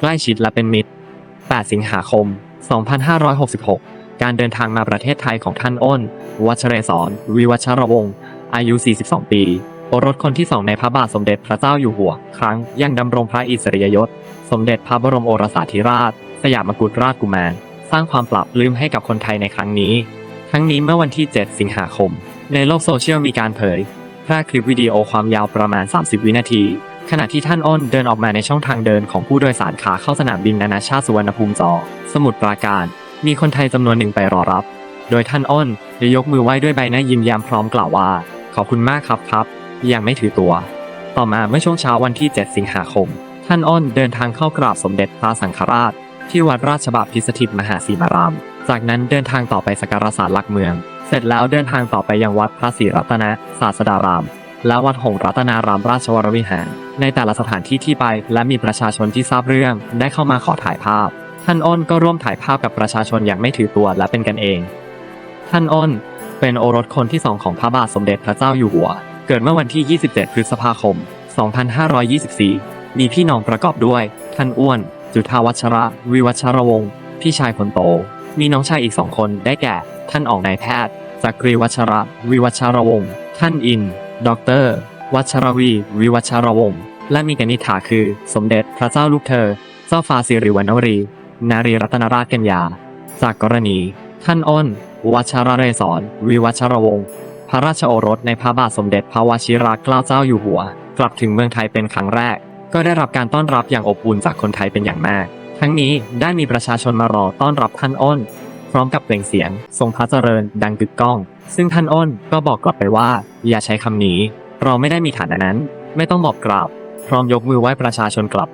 ใกล้ชิดและเป็นมิตร 8 สิงหาคม 2566 การเดินทางมาประเทศไทยของท่านอ้น วัชเรศร วิวัชรวงศ์ อายุ 42 ปีโอรสคนที่สองในพระบาทสมเด็จพระเจ้าอยู่หัว ครั้งยังดำรงพระอิสริยยศ สมเด็จพระบรมโอรสาธิราช สยามกุฎราชกุมาร สร้างความปรับลืมให้กับคนไทยในครั้งนี้ ทั้งนี้เมื่อวันที่ 7 สิงหาคม ในโลกโซเชียลมีการเผยแพร่คลิปวิดีโอความยาวประมาณ 30 วินาที ขณะที่ท่านอ้นเดินออกมาในช่องทางเดินของผู้โดยสารขาเข้าสนามบินนานาชาติสุวรรณภูมิจอสมุทรปราการ มีคนไทยจำนวนหนึ่งไปรอรับ โดยท่านอ้นได้ยกมือไหว้ด้วยใบหน้ายิ้มแย้มพร้อมกล่าวว่า ขอบคุณมากครับครับ ยังไม่ถือตัว ต่อมาเมื่อช่วงเช้าวันที่ 7 สิงหาคม ท่านอ้นเดินทางเข้ากราบสมเด็จพระสังฆราช ที่วัดราชบพิสถิตมหาสีมาราม จากนั้นเดินทางต่อไปสักการะศาลหลักเมือง เสร็จแล้วเดินทางต่อไปยังวัดพระศรีรัตนศาสดาราม และวัดหงส์รัตนารามราชวรวิหาร ในแต่ละสถานที่ที่ไป และมีประชาชนที่ทราบเรื่อง ได้เข้ามาขอถ่ายภาพ ท่านอ้นก็ร่วมถ่ายภาพกับประชาชนอย่างไม่ถือตัวและเป็นกันเอง ท่านอ้นเป็นโอรสคนที่สองของพระบาทสมเด็จพระเจ้าอยู่หัว เกิดเมื่อวันที่ 27 พฤษภาคม 2524 มีพี่น้องประกอบด้วย ท่านอ้วน จุธาวัชระ วิวัชรวงศ์พี่ชายคนโต มีน้องชายอีกสองคนได้แก่ ท่านออกนายแพทย์จักรีวัชระ วิวัชรวงศ์ท่านอินด็อกเตอร์ วัชรวี วิวัชรวงศ์และมีกนิฐาคือ สมเด็จพระเจ้าลูกเธอ เจ้าฟ้าสิริวัณวรี นารีรัตนราชกัญญา จากกรณี ท่านอ้น วัชรเรศรวิวัชรวงศ์พระราชโอรสในพระบาทสมเด็จพระวชิรเกล้าเจ้าอยู่หัว กลับถึงเมืองไทยเป็นครั้งแรก ก็ได้รับการต้อนรับอย่างอบอุ่นจากคนไทยเป็นอย่างมาก ทั้งนี้ได้มีประชาชนมารอต้อนรับท่านอ้น พร้อมกับเปล่งเสียง ทรงพระเจริญดังกึกก้อง ซึ่งท่านอ้นก็บอกกลับไปว่า อย่าใช้คำนี้ เราไม่ได้มีฐานะนั้น ไม่ต้องบอกกราบ พร้อมยกมือไหว้ประชาชนกลับ